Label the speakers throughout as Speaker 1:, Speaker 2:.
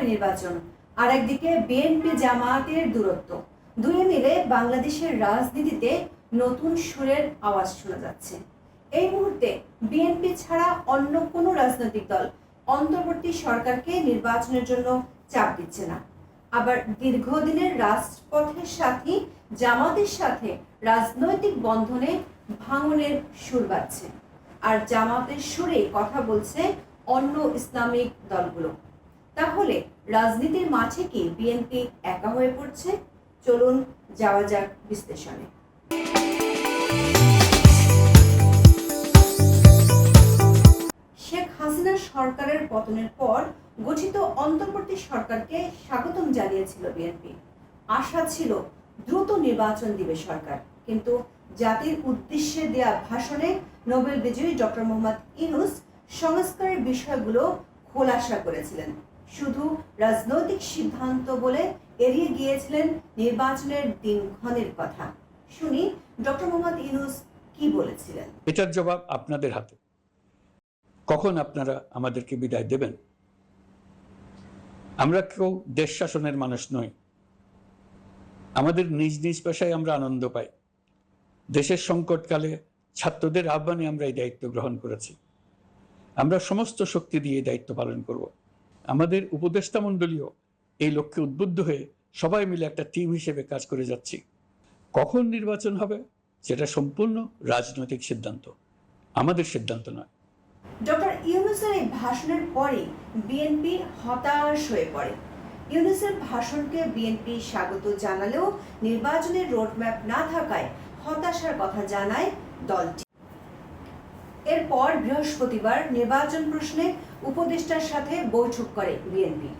Speaker 1: হবে নির্বাচন। আর একদিকে বিএনপি জামায়াতের দূরত্ব। দুয়ে মিলে বাংলাদেশের রাজনীতিতে নতুন সুরের আওয়াজ শোনা যাচ্ছে। এই মুহূর্তে বিএনপি ছাড়া অন্য কোনো রাজনৈতিক দল অন্তর্বর্তী সরকারকে নির্বাচনের জন্য চাপ দিচ্ছে না। আবার দীর্ঘদিনের রাজপথের সাথী, জামাতের সাথে রাজনৈতিক বন্ধনে ভাঙনের সুর বাজছে। আর জামাতের সুরে কথা বলছে অন্য ইসলামিক দলগুলো। তাহলে রাজনীতির মাঠে কি বিএনপি একা হয়ে পড়ছে? চলুন যাওয়া যাক বিশ্লেষণে। শেখ হাসিনা সরকারের পতনের পর গঠিত অন্তর্বর্তী সরকারকে স্বাগতম জানিয়েছিল বিএনপি। আশা ছিল দ্রুত নির্বাচন দিবে সরকার, কিন্তু জাতির উদ্দেশ্যে দেয়া ভাষণে নোবেল বিজয়ী ডক্টর মোহাম্মদ ইনুস সংস্কারের বিষয়গুলো খোলাসা করেছিলেন। শুধু রাজনৈতিক সিদ্ধান্ত বলে এড়িয়ে গিয়েছিলেন নির্বাচনের দিনক্ষণের কথা। শুনি ডক্টর মোহাম্মদ ইনুস কি বলেছিলেন?
Speaker 2: এটার জবাব আপনাদের হাতে। কখন আপনারা আমাদেরকে বিদায় দেবেন? আমরা কেউ দেশ শাসনের মানুষ নই। আমাদের নিজ নিজ পেশায় আমরা আনন্দ পাই। দেশের সংকটকালে ছাত্রদের আহ্বানে আমরা এই দায়িত্ব গ্রহণ করেছি। আমরা সমস্ত শক্তি দিয়ে দায়িত্ব পালন করব। আমাদের উপদেষ্টা মণ্ডলীয় এই লক্ষ্যে উদ্বুদ্ধ হয়ে সবাই মিলে একটা টিম হিসেবে কাজ করে যাচ্ছি। কখন নির্বাচন হবে সেটা সম্পূর্ণ রাজনৈতিক সিদ্ধান্ত। আমাদের সিদ্ধান্ত নয়।
Speaker 1: ডক্টর ইউনুসের এই ভাষণের পরে বিএনপি হতাশ হয়ে পড়ে। ইউনুসের ভাষণকে বিএনপি স্বাগত জানালেও নির্বাচনের রোডম্যাপ না থাকায় হতাশার কথা জানায় দলটি। এরপর বৃহস্পতিবার নির্বাচন প্রশ্নে উপদেষ্টার সাথে বৈঠক করে বিএনপি।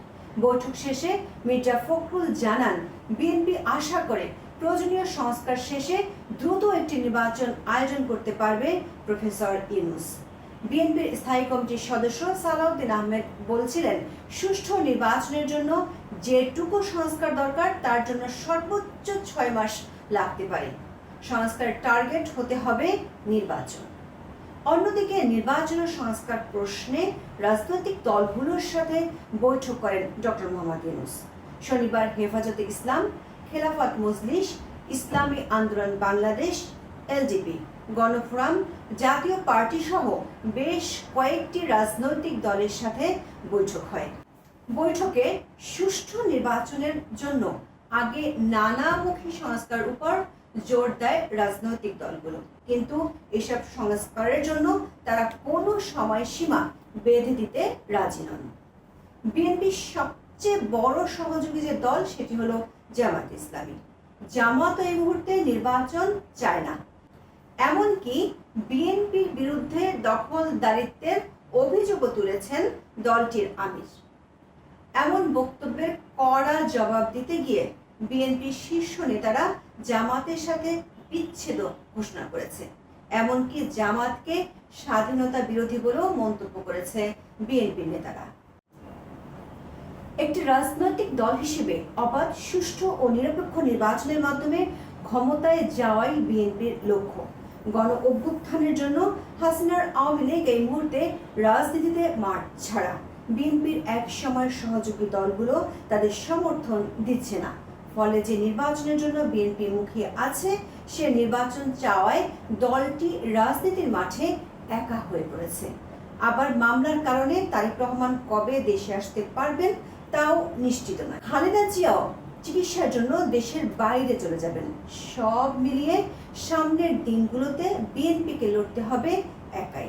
Speaker 1: বৈঠক শেষে মির্জা ফখরুল জানান, বিএনপি আশা করে প্রয়োজনীয় সংস্কার শেষে দ্রুত একটি নির্বাচন আয়োজন করতে পারবে প্রফেসর ইউনুস। বিএনপির স্থায়ী কমিটির সদস্য সালাউদ্দিন আহমেদ বলছিলেন, সুষ্ঠু নির্বাচনের জন্য যেটুকু সংস্কার দরকার, তার জন্য সর্বোচ্চ ছয় মাস লাগতে পারে। সংস্কার টার্গেট হতে হবে নির্বাচন। অন্যদিকে নির্বাচন সংস্কার প্রশ্নে রাজনৈতিক দলগুলোর সাথে বৈঠক করেন ডক্টর মোহাম্মদ ইউনুস। শনিবার হেফাজতে ইসলাম, খেলাফত মজলিস, ইসলামী আন্দোলন বাংলাদেশ, এলডিপি, গণফোরাম, জাতীয় পার্টি সহ বেশ কয়েকটি রাজনৈতিক দলের সাথে বৈঠক হয়। বৈঠকে সুষ্ঠু নির্বাচনের জন্য আগে নানামুখী সংস্কার উপর জোর দেয় রাজনৈতিক দলগুলো। কিন্তু এসব সংস্কারের জন্য তারা কোনো সময়সীমা বেঁধে দিতে রাজি নন। বিএনপির সবচেয়ে বড় সহযোগী যে দল, সেটি হলো জামাত ইসলামী। জামাত এই মুহূর্তে নির্বাচন চায় না। এমনকি বিএনপির বিরুদ্ধে দখলদারিত্বের অভিযোগও তুলেছেন দলটির আমির। এমন বক্তব্যের কড়া জবাব দিতে গিয়ে বিএনপির শীর্ষ নেতারা জামাতের সাথে বিচ্ছেদ ঘোষণা করেছে। এমনকি জামাতকে স্বাধীনতা বিরোধী বলেও মন্তব্য করেছে বিএনপির নেতারা। একটি রাজনৈতিক দল হিসেবে অবাধ, সুষ্ঠু ও নিরপেক্ষ নির্বাচনের মাধ্যমে ক্ষমতায় যাওয়াই বিএনপির লক্ষ্য। গণ অভ্যুত্থানের জন্য হাসিনার আওয়ামী লীগ এই মুহূর্তে রাজনীতিতে মাঠ ছাড়া। বিএনপির এক সময়ের সহযোগী দলগুলো তাদের সমর্থন দিচ্ছে না। ফলে যে নির্বাচনের জন্য বিএনপি মুখিয়ে আছে, সে নির্বাচন চাওয়ায় দলটি রাজনীতির মাঠে একা হয়ে পড়েছে। আবার মামলার কারণে তারেক রহমান কবে দেশে আসতে পারবেন তাও নিশ্চিত নয়। খালেদা জিয়াও চিকিৎসার জন্য দেশের বাইরে চলে যাবেন। সব মিলিয়ে সামনের দিনগুলোতে বিএনপিকে লড়তে হবে একাই।